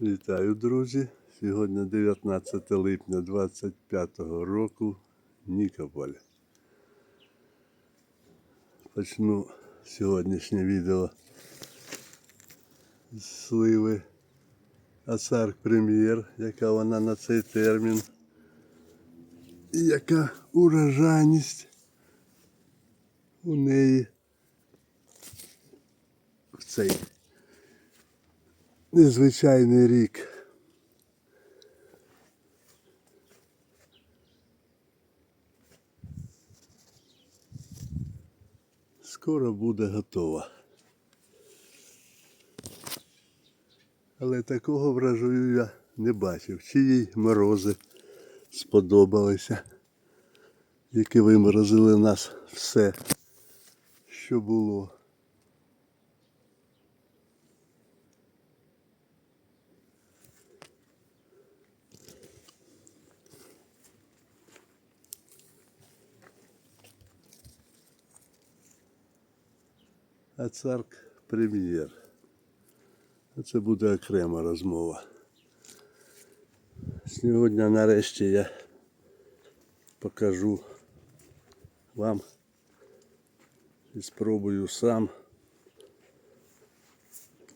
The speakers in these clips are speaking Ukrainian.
Вітаю, друзі! Сьогодні 19 липня 25 року Нікополь. Почну сьогоднішнє відео з сливи Ацарк Прем'єр, яка вона на цей термін. І яка урожайність у неї в цей незвичайний рік. Скоро буде готова. Але такого вражаю я не бачив. Чи їй морози сподобалися, які виморозили нас все, що було. А царк прем'єр. Це буде окрема розмова. Сьогодні нарешті я покажу вам і спробую сам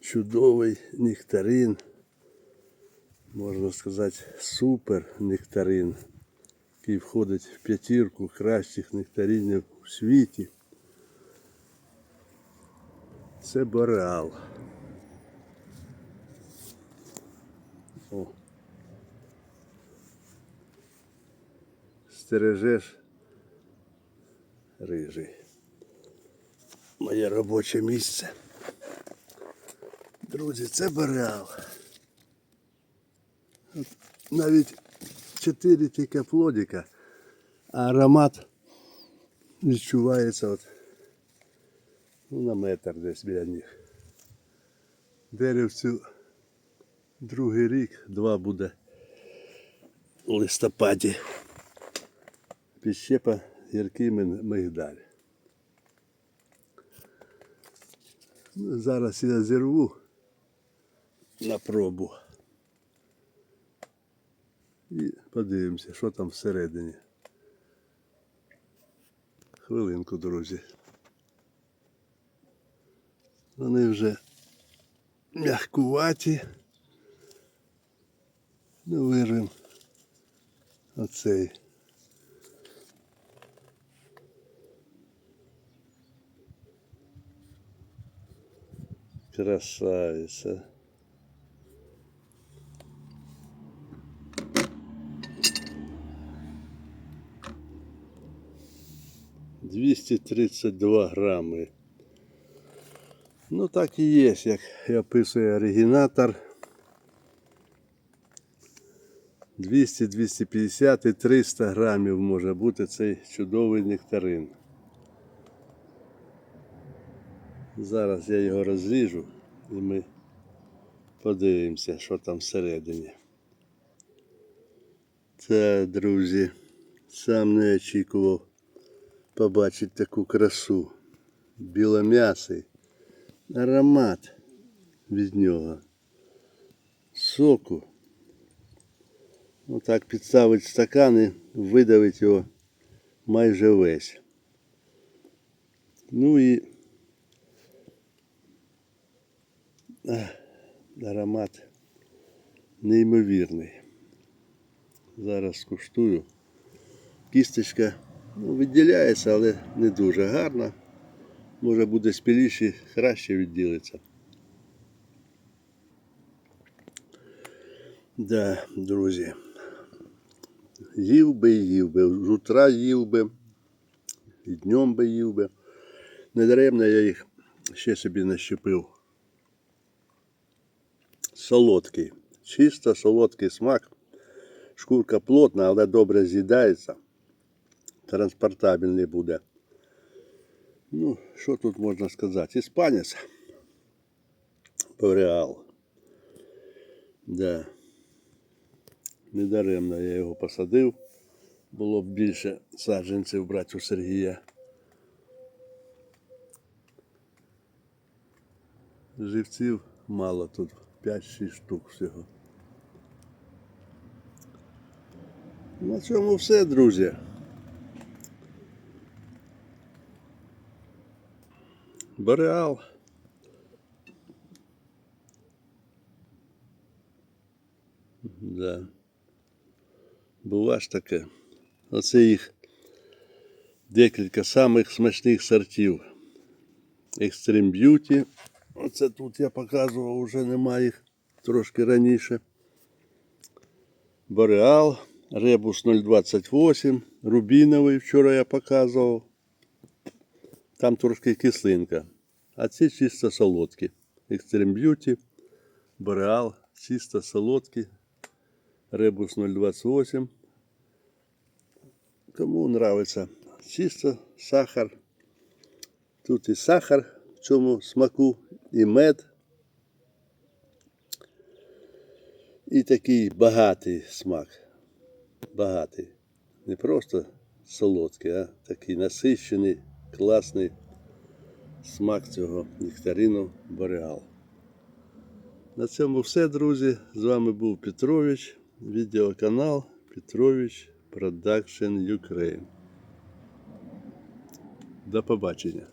чудовий нектарин. Можна сказати, супер нектарин, який входить в п'ятірку кращих нектаринів у світі. Це бореал. О. Стережеш рижий. Моє робоче місце. Друзі, це бореал. Навіть чотири тільки плодика, а аромат відчувається от ну, на метр десь біля них. Деревцю другий рік, два буде у листопаді. Піщепа гіркий мигдаль. Ну, зараз я зірву на пробу. І подивимося, що там всередині. Хвилинку, друзі. Вони вже м'ягкуваті. Ну, вирвем оцей. Красавиця. Двісті тридцять два грами. Ну так і є, як і описує оригінатор. 200, 250 і 300 грамів може бути цей чудовий нектарин. Зараз я його розріжу і ми подивимося, що там всередині. Це, друзі, сам не очікував побачити таку красу. Білом'ясий. Аромат від нього. Соку. Отак підставить стакан і видавить його майже весь. Ну і а, аромат неймовірний. Зараз скуштую. Кісточка ну, відділяється, але не дуже гарна. Може буде спіліші, краще відділиться. Да, друзі. Їв би і їв би. З утра їв би, і днем би їв би. Недаремно я їх ще собі нащепив. Солодкий. Чисто солодкий смак. Шкурка плотна, але добре з'їдається. Транспортабельний буде. Ну, що тут можна сказати? Іспанець. Пореал. Да. Недаремно я його посадив. Було б більше саджанців брати у Сергія. Живців мало тут 5-6 штук всього. На цьому все, друзі. Бореал. Да. Бува таке. Оце їх декілька самих смачних сортів. Extreme Beauty. Оце тут я показував, вже немає їх трошки раніше. Бореал, Ребус 028, Рубіновий вчора я показував. Там трошки кислинка. А ці чисто солодкі. Extreme Beauty, Бореал, чисто солодкі. Ребус 028. Кому нравится чисто сахар. Тут і сахар в цьому смаку, і мед. І такий багатий смак. Багатий. Не просто солодкий, а такий насищений, класний смак цього нектарину Бореал. На цьому все, друзі. З вами був Петрович, відеоканал Петрович Production Ukraine. До побачення.